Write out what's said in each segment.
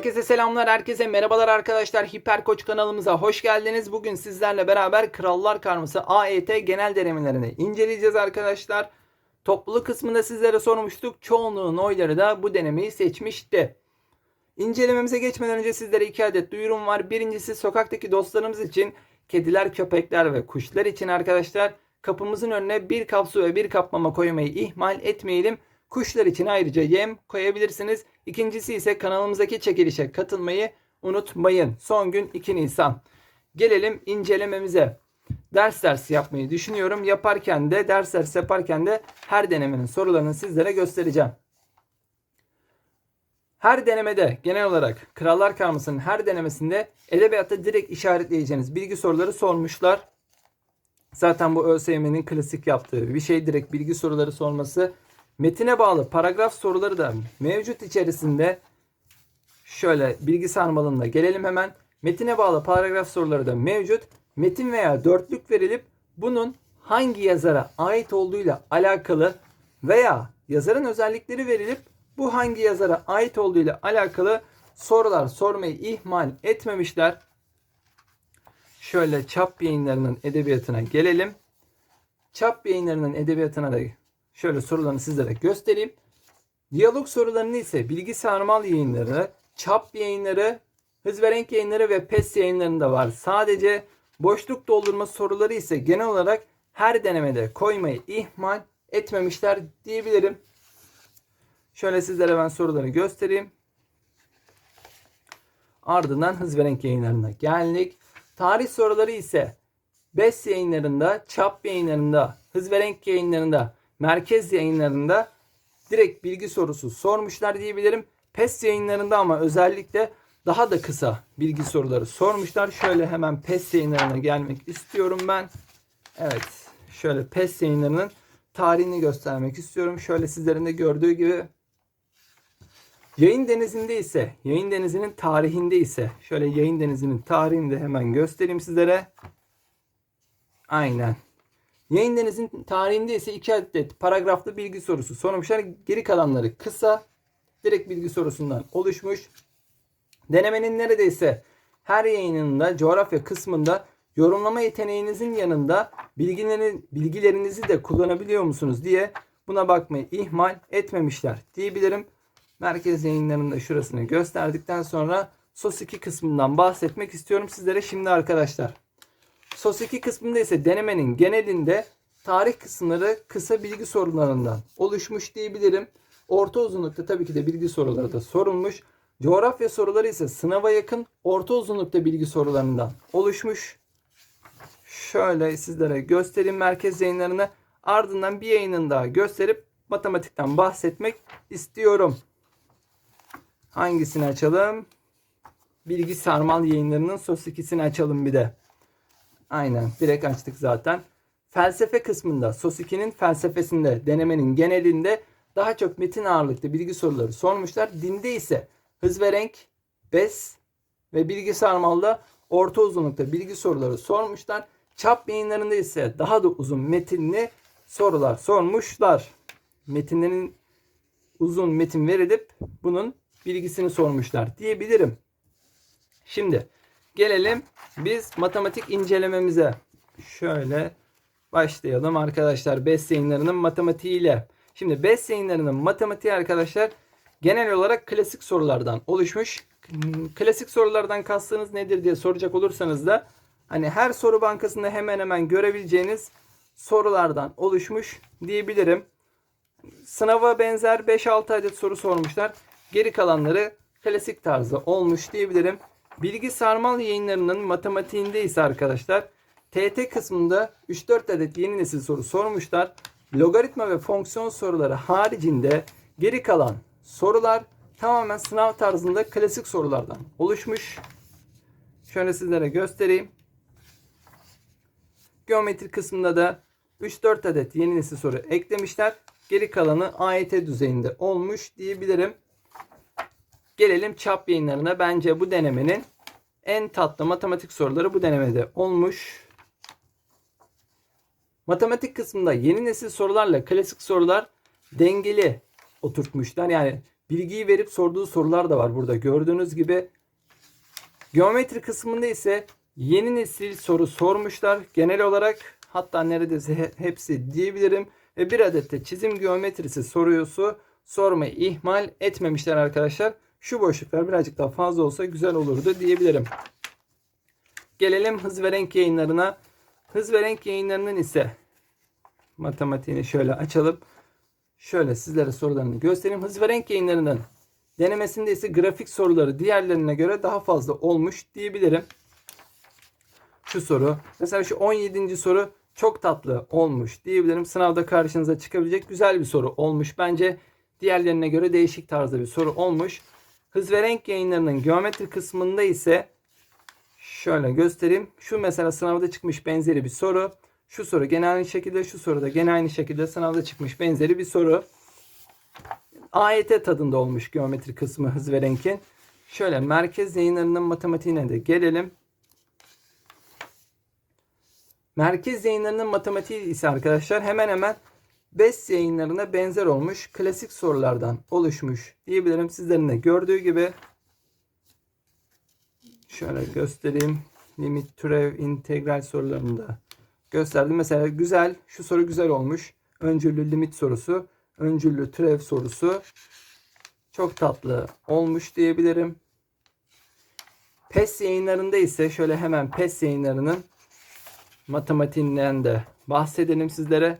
Herkese selamlar, herkese merhabalar arkadaşlar. Hiper Koç kanalımıza hoş geldiniz. Bugün sizlerle beraber Krallar Karması AET genel denemelerini inceleyeceğiz arkadaşlar. Topluluk kısmında sizlere sormuştuk. Çoğunluğun oyları da bu denemeyi seçmişti. İncelememize geçmeden önce sizlere iki adet duyurum var. Birincisi sokaktaki dostlarımız için kediler, köpekler ve kuşlar için arkadaşlar kapımızın önüne bir kap su ve bir kap mama koymayı ihmal etmeyelim. Kuşlar için ayrıca yem koyabilirsiniz. İkincisi ise kanalımızdaki çekilişe katılmayı unutmayın. Son gün 2 Nisan. Gelelim incelememize. Ders ders yapmayı düşünüyorum. Yaparken de ders ders yaparken de her denemenin sorularını sizlere göstereceğim. Her denemede genel olarak Krallar Karması'nın her denemesinde edebiyatta direkt işaretleyeceğiniz bilgi soruları sormuşlar. Zaten bu ÖSYM'nin klasik yaptığı bir şey direkt bilgi soruları sorması. Metine bağlı paragraf soruları da mevcut içerisinde. Şöyle bilgi sarmalında gelelim hemen. Metine bağlı paragraf soruları da mevcut. Metin veya dörtlük verilip bunun hangi yazara ait olduğuyla alakalı veya yazarın özellikleri verilip bu hangi yazara ait olduğuyla alakalı sorular sormayı ihmal etmemişler. Şöyle çap yayınlarının edebiyatına gelelim. Çap yayınlarının edebiyatına da şöyle sorularını sizlere göstereyim. Diyalog sorularını ise bilgi sarmal yayınları, çap yayınları, hız ve renk yayınları ve PES yayınlarında var. Sadece boşluk doldurma soruları ise genel olarak her denemede koymayı ihmal etmemişler diyebilirim. Şöyle sizlere ben soruları göstereyim. Ardından hız ve renk yayınlarına geldik. Tarih soruları ise BES yayınlarında, çap yayınlarında, hız ve renk yayınlarında, merkez yayınlarında direkt bilgi sorusu sormuşlar diyebilirim. PES yayınlarında ama özellikle daha da kısa bilgi soruları sormuşlar. Şöyle hemen PES yayınlarına gelmek istiyorum ben. Evet. Şöyle PES yayınlarının tarihini göstermek istiyorum. Şöyle sizlerin de gördüğü gibi Yayın denizinde ise, yayın denizinin tarihinde ise, şöyle yayın denizinin tarihini de hemen göstereyim sizlere. Aynen. Yayın denizinin tarihinde ise iki adet paragraflı bilgi sorusu sormuşlar. Geri kalanları kısa, direkt bilgi sorusundan oluşmuş. Denemenin neredeyse her yayınında coğrafya kısmında yorumlama yeteneğinizin yanında bilgilerini, bilgilerinizi de kullanabiliyor musunuz diye buna bakmayı ihmal etmemişler diyebilirim. Merkez yayınlarında şurasını gösterdikten sonra SOS 2 kısmından bahsetmek istiyorum sizlere şimdi arkadaşlar. SOS 2 kısmında ise denemenin genelinde tarih kısımları kısa bilgi sorularından oluşmuş diyebilirim. Orta uzunlukta tabii ki de bilgi soruları da sorulmuş. Coğrafya soruları ise sınava yakın orta uzunlukta bilgi sorularından oluşmuş. Şöyle sizlere göstereyim merkez yayınlarını. Ardından bir yayının daha gösterip matematikten bahsetmek istiyorum. Hangisini açalım? Bilgi Sarmal yayınlarının sos 2'sini açalım bir de. Aynen direkt açtık zaten. Felsefe kısmında sos 2'nin felsefesinde denemenin genelinde daha çok metin ağırlıklı bilgi soruları sormuşlar. Dinde ise hız ve renk, bes ve bilgi sarmalda orta uzunlukta bilgi soruları sormuşlar. Çap yayınlarında ise daha da uzun metinli sorular sormuşlar. Metinlerin uzun metin verilip bunun bilgisini sormuşlar diyebilirim. Şimdi gelelim biz matematik incelememize. Şöyle başlayalım arkadaşlar BES yayınlarının matematiğiyle. Şimdi BES yayınlarının matematiği arkadaşlar genel olarak klasik sorulardan oluşmuş. Klasik sorulardan kastınız nedir diye soracak olursanız da hani her soru bankasında hemen hemen görebileceğiniz sorulardan oluşmuş diyebilirim. Sınava benzer 5-6 adet soru sormuşlar. Geri kalanları klasik tarzı olmuş diyebilirim. Bilgi sarmal yayınlarının matematiğinde ise arkadaşlar TT kısmında 3-4 adet yeni nesil soru sormuşlar. Logaritma ve fonksiyon soruları haricinde geri kalan sorular tamamen sınav tarzında klasik sorulardan oluşmuş. Şöyle sizlere göstereyim. Geometri kısmında da 3-4 adet yeni nesil soru eklemişler. Geri kalanı AYT düzeyinde olmuş diyebilirim. Gelelim çap yayınlarına. Bence bu denemenin en tatlı matematik soruları bu denemede olmuş. Matematik kısmında yeni nesil sorularla klasik sorular dengeli oturtmuşlar. Yani bilgiyi verip sorduğu sorular da var burada gördüğünüz gibi. Geometri kısmında ise yeni nesil soru sormuşlar. Genel olarak hatta neredeyse he- hepsi diyebilirim. Ve bir adet de çizim geometrisi soruyosu sormayı ihmal etmemişler arkadaşlar. Şu boşluklar birazcık daha fazla olsa güzel olurdu diyebilirim. Gelelim hız ve renk yayınlarına. Hız ve renk yayınlarının ise matematiğini şöyle açalım. Şöyle sizlere sorularını göstereyim. Hız ve renk yayınlarının denemesinde ise grafik soruları diğerlerine göre daha fazla olmuş diyebilirim. Şu soru. Mesela şu 17. soru çok tatlı olmuş diyebilirim. Sınavda karşınıza çıkabilecek güzel bir soru olmuş. Bence diğerlerine göre değişik tarzda bir soru olmuş. Hız ve renk yayınlarının geometri kısmında ise şöyle göstereyim. Şu mesela sınavda çıkmış benzeri bir soru. Şu soru gene aynı şekilde, şu soru da gene aynı şekilde sınavda çıkmış benzeri bir soru. AYT tadında olmuş geometri kısmı hız ve renkin. Şöyle merkez yayınlarının matematiğine de gelelim. Merkez yayınlarının matematiği ise arkadaşlar hemen hemen BES yayınlarına benzer olmuş klasik sorulardan oluşmuş diyebilirim. Sizlerin de gördüğü gibi şöyle göstereyim. Limit, türev, integral sorularını da gösterdim. Mesela güzel, şu soru güzel olmuş. Öncüllü limit sorusu, öncüllü türev sorusu çok tatlı olmuş diyebilirim. PES yayınlarında ise şöyle hemen PES yayınlarının matematiğinden de bahsedelim sizlere.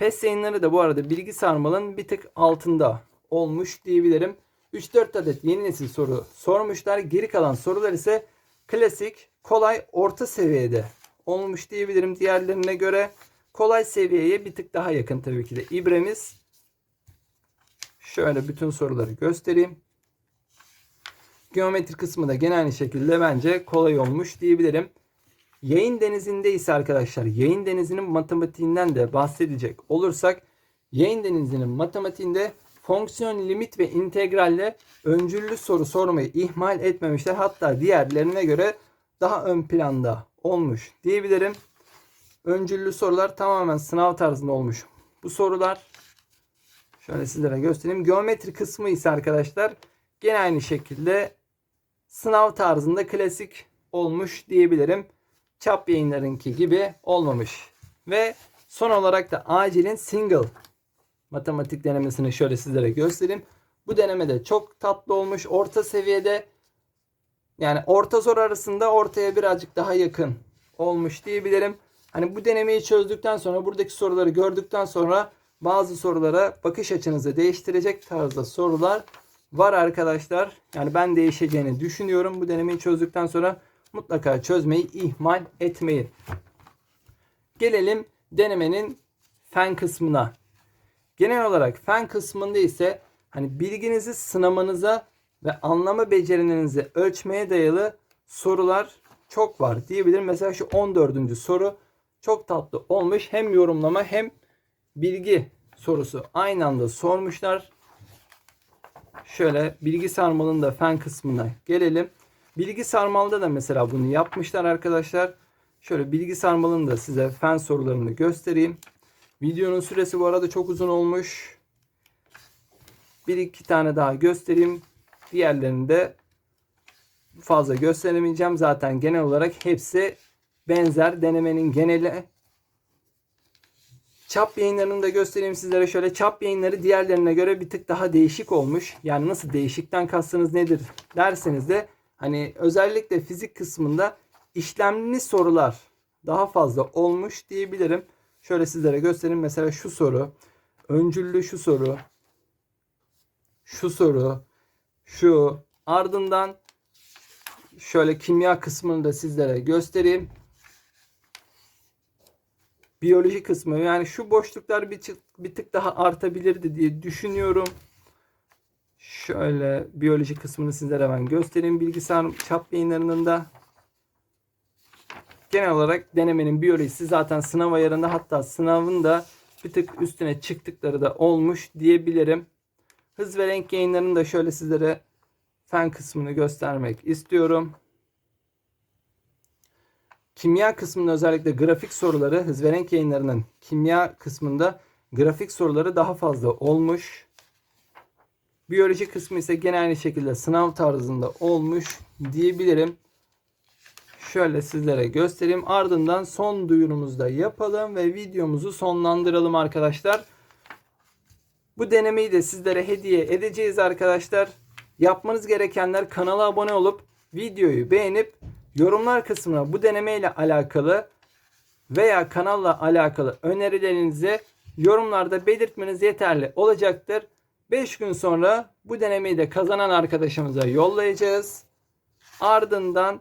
PES yayınları da bu arada bilgi sarmalın bir tık altında olmuş diyebilirim. 3-4 adet yeni nesil soru sormuşlar. Geri kalan sorular ise klasik, kolay, orta seviyede olmuş diyebilirim diğerlerine göre. Kolay seviyeye bir tık daha yakın tabii ki de İbremiz. Şöyle bütün soruları göstereyim. Geometri kısmı da gene aynı şekilde bence kolay olmuş diyebilirim. Yayın denizinde ise arkadaşlar yayın denizinin matematiğinden de bahsedecek olursak yayın denizinin matematiğinde fonksiyon limit ve integralle öncüllü soru sormayı ihmal etmemişler. Hatta diğerlerine göre daha ön planda olmuş diyebilirim. Öncüllü sorular tamamen sınav tarzında olmuş. Bu sorular şöyle sizlere göstereyim. Geometri kısmı ise arkadaşlar gene aynı şekilde sınav tarzında klasik olmuş diyebilirim. Çap yayınlarınki gibi olmamış. Ve son olarak da acilin single matematik denemesini şöyle sizlere göstereyim. Bu denemede çok tatlı olmuş. Orta seviyede yani orta zor arasında ortaya birazcık daha yakın olmuş diyebilirim. Hani bu denemeyi çözdükten sonra buradaki soruları gördükten sonra bazı sorulara bakış açınızı değiştirecek tarzda sorular var arkadaşlar. Yani ben değişeceğini düşünüyorum. Bu denemeyi çözdükten sonra mutlaka çözmeyi ihmal etmeyin. Gelelim denemenin fen kısmına. Genel olarak fen kısmında ise hani bilginizi sınamanıza ve anlama becerilerinizi ölçmeye dayalı sorular çok var diyebilirim. Mesela şu 14. soru çok tatlı olmuş. Hem yorumlama hem bilgi sorusu aynı anda sormuşlar. Şöyle bilgi sarmalının da fen kısmına gelelim. Bilgi sarmalda da mesela bunu yapmışlar arkadaşlar. Şöyle bilgi sarmalının da size fen sorularını göstereyim. Videonun süresi bu arada çok uzun olmuş. Bir iki tane daha göstereyim. Diğerlerini de fazla gösteremeyeceğim. Zaten genel olarak hepsi benzer. Denemenin geneli. Çap yayınlarını da göstereyim sizlere. Şöyle çap yayınları diğerlerine göre bir tık daha değişik olmuş. Yani nasıl değişikten kastınız nedir derseniz de hani özellikle fizik kısmında işlemli sorular daha fazla olmuş diyebilirim. Şöyle sizlere göstereyim. Mesela şu soru. Öncüllü şu soru. Şu soru. Şu. Ardından şöyle kimya kısmını da sizlere göstereyim. Biyoloji kısmı yani şu boşluklar bir, tık, bir tık daha artabilirdi diye düşünüyorum. Şöyle biyoloji kısmını sizlere hemen göstereyim. Bilgisayar çap yayınlarının da genel olarak denemenin biyolojisi zaten sınav ayarında hatta sınavın da bir tık üstüne çıktıkları da olmuş diyebilirim. Hız ve renk yayınlarını da şöyle sizlere fen kısmını göstermek istiyorum. Kimya kısmında özellikle grafik soruları hız ve renk yayınlarının kimya kısmında grafik soruları daha fazla olmuş. Biyoloji kısmı ise gene aynı şekilde sınav tarzında olmuş diyebilirim. Şöyle sizlere göstereyim. Ardından son duyurumuzu da yapalım ve videomuzu sonlandıralım arkadaşlar. Bu denemeyi de sizlere hediye edeceğiz arkadaşlar. Yapmanız gerekenler kanala abone olup videoyu beğenip yorumlar kısmına bu deneme ile alakalı veya kanalla alakalı önerilerinizi yorumlarda belirtmeniz yeterli olacaktır. 5 gün sonra bu denemeyi de kazanan arkadaşımıza yollayacağız. Ardından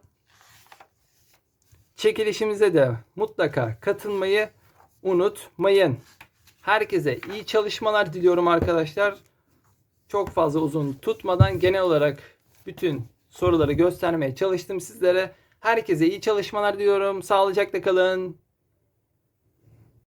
çekilişimize de mutlaka katılmayı unutmayın. Herkese iyi çalışmalar diliyorum arkadaşlar. Çok fazla uzun tutmadan genel olarak bütün soruları göstermeye çalıştım sizlere. Herkese iyi çalışmalar diliyorum. Sağlıcakla kalın.